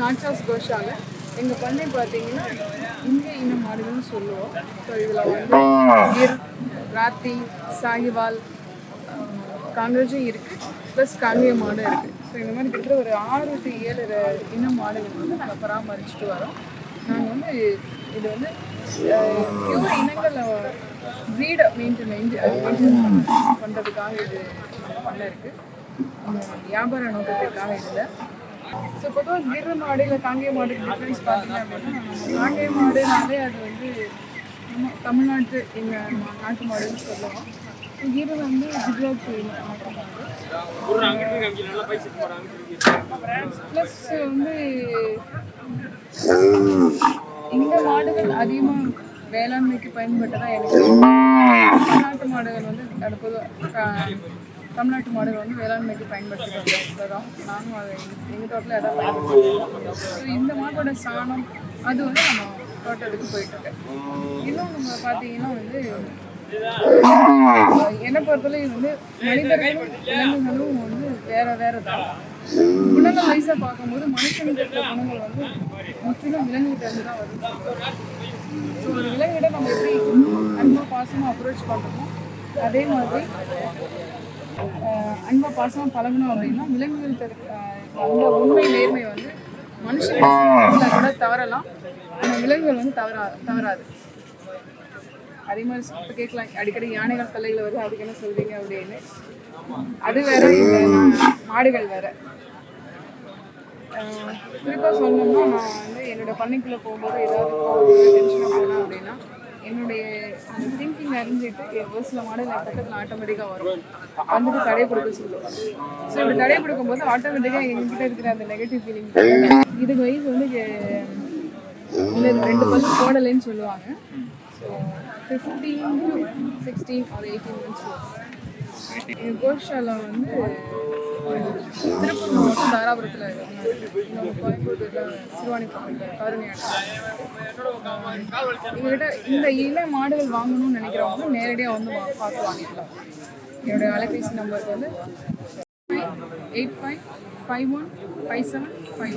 நாட்சாஸ் கோஷால. எங்கள் பண்ணை பார்த்தீங்கன்னா இந்திய இன மாடுகள்னு சொல்லுவோம். ஸோ இதில் வந்து கிர் ராத்தி சாகிவால் காங்கிரஸும் இருக்குது ப்ளஸ் காங்கிய மாடும் இருக்குது ஸோ இந்த மாதிரி கிட்ட ஒரு ஆறு டு ஏழு இன மாடுகள் வந்து நாங்கள் பராமரிச்சுட்டு வரோம். நாங்கள் வந்து இது வந்து பியூர் இனங்களை ப்ரீடை மெயின்டைன் மெயின்டைன் பண்ணுறதுக்காக இது பண்ண இருக்குது வியாபார நோக்கத்திற்காக இல்லை ஸோ பொதுவாக கிரு மாடு இல்லை காங்கேய மாடுக்கு டிஃப்ரென்ஸ் பார்த்தீங்க அப்படின்னா காங்கேய மாடுனாலே அது வந்து நம்ம தமிழ்நாட்டு எங்கள் நாட்டு மாடுன்னு சொல்லுவோம். கிரு வந்து குஜராத் மாடு. ப்ளஸ் வந்து இந்த மாடுகள் அதிகமாக வேளாண்மைக்கு பயன்பட்டதா எனக்கு தமிழ்நாட்டு மாடுகள் வந்து பொதுவாக தமிழ்நாட்டு மாடல் வந்து வேளாண்மைக்கு பயன்படுத்திட்டு வரோம் நானும் அதை எங்கள் தோட்டத்தில் எதாவது பயன்படுத்துகிறோம் ஸோ இந்த மாட்டோட சாணம் அது வந்து நம்ம தோட்டத்துக்கு போயிட்டுருக்கு இன்னும் நம்ம பார்த்தீங்கன்னா வந்து என்னை பொறுத்தவரை வந்து மனிதர்களும் விலங்குகளும் வந்து வேற வேற தான். உடல வயசாக பார்க்கும்போது மனுஷனுக்கு இருக்கிற குணங்கள் வந்து முற்றிலும் விலங்குகிட்ட இருந்து தான் வருது ஸோ ஒரு விலங்கிட்ட நம்ம எப்படி அன்பாக பாசமாக அப்ரோச் பண்ணுறோமோ அதே மாதிரி அன்பா பாசமாக பழகணும் அப்படின்னா ஆஹ், அந்த உண்மை நேர்மை வந்து மனுஷன் கூட தவறலாம். ஆனால் விலங்குகள் வந்து தவறா தவறாது. அதே மாதிரி இப்போ கேட்கலாம். அடிக்கடி யானைகள் தலையில் வருது அதுக்கு என்ன சொல்றீங்க அப்படின்னு. அது வேற மாடுகள் வேற. குறிப்பாக சொல்லணும்னா நான் வந்து என்னோட பண்ணைக்குள்ளே போகும்போது ஏதாவது டென்ஷனாக போனேன் அப்படின்னா என்னுடைய அந்த திங்கிங் அறிஞ்சிட்டு என் ஒரு மாடல் என் பக்கத்தில் ஆட்டோமேட்டிக்காக வரும். வந்துட்டு தடை கொடுக்க சொல்லுவோம் ஸோ இப்படி தடை கொடுக்கும்போது ஆட்டோமேட்டிக்காக எங்ககிட்ட இருக்கிற அந்த நெகட்டிவ் ஃபீலிங் இது வயசு வந்து ரெண்டு பல்லு போடலைன்னு சொல்லுவாங்க. ஸோ ஃபிஃப்டீன் டு சிக்ஸ்டீன் ஒரு எயிட்டீன் மந்த்ஸ் எங்கள் கோஷாலா வந்து திருப்பூர் மாவட்டம் தாராபுரத்தில் நம்ம கோயம்புத்தூரில் சிறுவாணி பக்கத்தில் காரணியாட்டம் எங்ககிட்ட இந்த இன மாடுகள் வாங்கணும்னு நினைக்கிறவங்க நேரடியாக வந்து வா- பார்த்து வாங்கிக்கலாம். என்னுடைய அலைபேசி நம்பருக்கு வந்து eight five five one five seven five